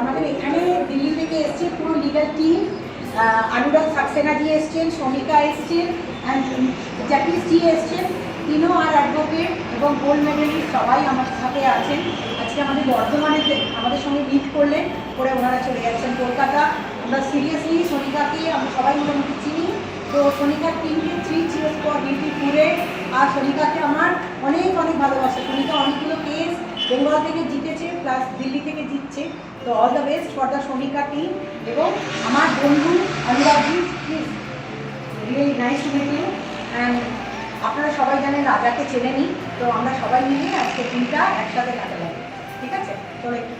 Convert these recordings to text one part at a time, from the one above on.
আমাদের এখানে দিল্লি থেকে এসছে পুরো লিগাল টিম অনুরাগ সাক্সেনাজি এসছেন শ্রমিকা এসছেন জ্যাকিস জি এসছেন, তিনও আর অ্যাডভোকেট এবং গোল্ড মেডেলিস্ট সবাই আমার সাথে আছেন। আজকে আমাদের বর্ধমানে আমাদের সঙ্গে মিট করলেন, করে ওনারা চলে যাচ্ছেন কলকাতা। আমরা সিরিয়াসলি সোনিকাকে আমরা সবাই মোটামুটি চিনি। তো সোনিকার টিমকে থ্রি চিয়ার্স ফর বিউটি ট্যুরে আর সোনিকাকে আমার অনেক অনেক ভালোবাসা। সোনিকা অনেকগুলো কেস বেঙ্গল থেকে জিতেছে। প্লাস দিল্লি থেকে জিতছে। তো all the best for the Sonika team এবং আমার বন্ধু অনুরাগজি please really nice to meet you and আপনারা সবাই জানেন রাজাকে চেনে নিই তো আমরা সবাই মিলে আজকে দিনটা একসাথে কাটালাম। ঠিক আছে? চলো একটু।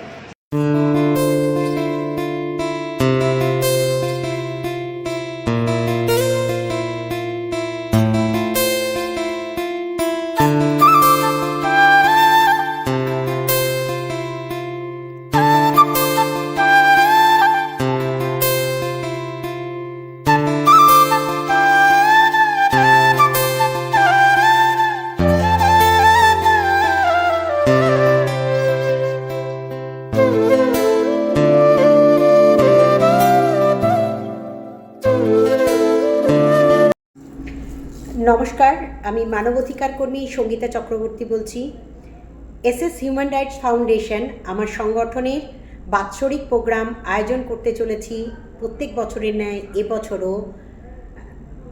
নমস্কার, আমি মানবাধিকার কর্মী সঙ্গীতা চক্রবর্তী বলছি। এসএস হিউম্যান রাইটস ফাউন্ডেশন, আমার সংগঠনের বাৎসরিক প্রোগ্রাম আয়োজন করতে চলেছি প্রত্যেক বছরের ন্যায় এবছরও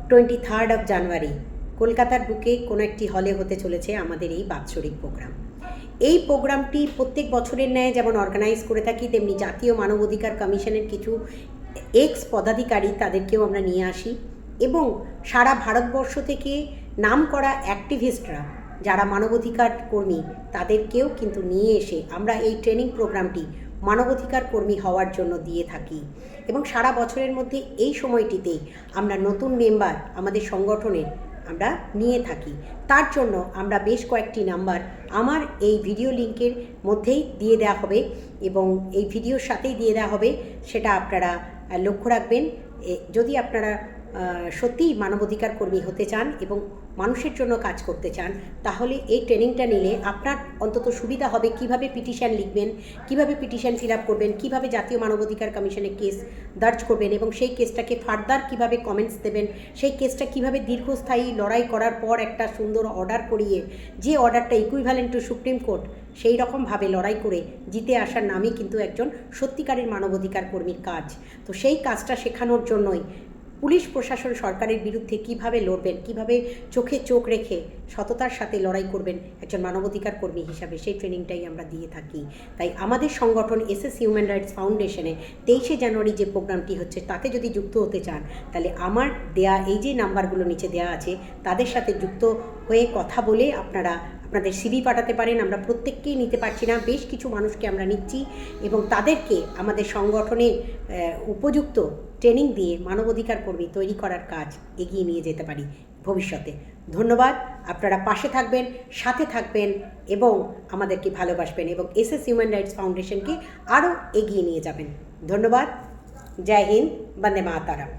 টোয়েন্টি থার্ড অফ জানুয়ারি কলকাতার বুকে কোনো একটি হলে হতে চলেছে আমাদের এই বাৎসরিক প্রোগ্রাম। এই প্রোগ্রামটি প্রত্যেক বছরের ন্যায় যেমন অর্গানাইজ করে থাকি, তেমনি জাতীয় মানবাধিকার কমিশনের কিছু এক্স পদাধিকারী তাদেরকেও আমরা নিয়ে আসি। এবং সারা ভারতবর্ষ থেকে নাম করা অ্যাক্টিভিস্টরা যারা মানবাধিকার কর্মী, তাদেরকেও কিন্তু নিয়ে এসে আমরা এই ট্রেনিং প্রোগ্রামটি মানবাধিকার কর্মী হওয়ার জন্য দিয়ে থাকি। এবং সারা বছরের মধ্যে এই সময়টিতে আমরা নতুন মেম্বার আমাদের সংগঠনের আমরা নিয়ে থাকি। তার জন্য আমরা বেশ কয়েকটি নাম্বার আমার এই ভিডিও লিঙ্কের মধ্যেই দিয়ে দেওয়া হবে এবং এই ভিডিওর সাথেই দিয়ে দেওয়া হবে। সেটা আপনারা লক্ষ্য রাখবেন। যদি আপনারা সত্যিই মানবাধিকার কর্মী হতে চান এবং মানুষের জন্য কাজ করতে চান, তাহলে এই ট্রেনিংটা নিলে আপনার অন্তত সুবিধা হবে কীভাবে পিটিশন লিখবেন, কীভাবে পিটিশন ফিল আপ করবেন, কীভাবে জাতীয় মানবাধিকার কমিশনে কেস দার্জ করবেন এবং সেই কেসটাকে ফার্দার কীভাবে কমেন্টস দেবেন, সেই কেসটা কীভাবে দীর্ঘস্থায়ী লড়াই করার পর একটা সুন্দর অর্ডার করিয়ে, যে অর্ডারটা ইকুইভ্যালেন্ট টু সুপ্রিম কোর্ট সেই রকমভাবে লড়াই করে জিতে আসার নামই কিন্তু একজন সত্যিকারের মানবাধিকার কর্মীর কাজ। তো সেই কাজটা শেখানোর জন্যই পুলিশ প্রশাসন সরকারের বিরুদ্ধে কীভাবে লড়বেন, কীভাবে চোখে চোখ রেখে সততার সাথে লড়াই করবেন, একজন মানবাধিকার কর্মী হিসাবে সেই ট্রেনিংটাই আমরা দিয়ে থাকি। তাই আমাদের সংগঠন এসএস হিউম্যান রাইটস ফাউন্ডেশনে তেইশে জানুয়ারি যে প্রোগ্রামটি হচ্ছে, তাতে যদি যুক্ত হতে চান, তাহলে আমার দেয়া এই যে নাম্বারগুলো নিচে দেওয়া আছে, তাদের সাথে যুক্ত হয়ে কথা বলে আপনারা, আপনাদের সিভি পাঠাতে পারেন। আমরা প্রত্যেককেই নিতে পারছি না, বেশ কিছু মানুষকে আমরা নিচ্ছি এবং তাদেরকে আমাদের সংগঠনে উপযুক্ত ট্রেনিং দিয়ে মানবাধিকার কর্মী তৈরি করার কাজ এগিয়ে নিয়ে যেতে পারি ভবিষ্যতে। ধন্যবাদ। আপনারা পাশে থাকবেন, সাথে থাকবেন এবং আমাদেরকে ভালোবাসবেন এবং এস এস হিউম্যান রাইটস ফাউন্ডেশনকে আরও এগিয়ে নিয়ে যাবেন। ধন্যবাদ। জয় হিন্দ। বন্দে মাতারাম।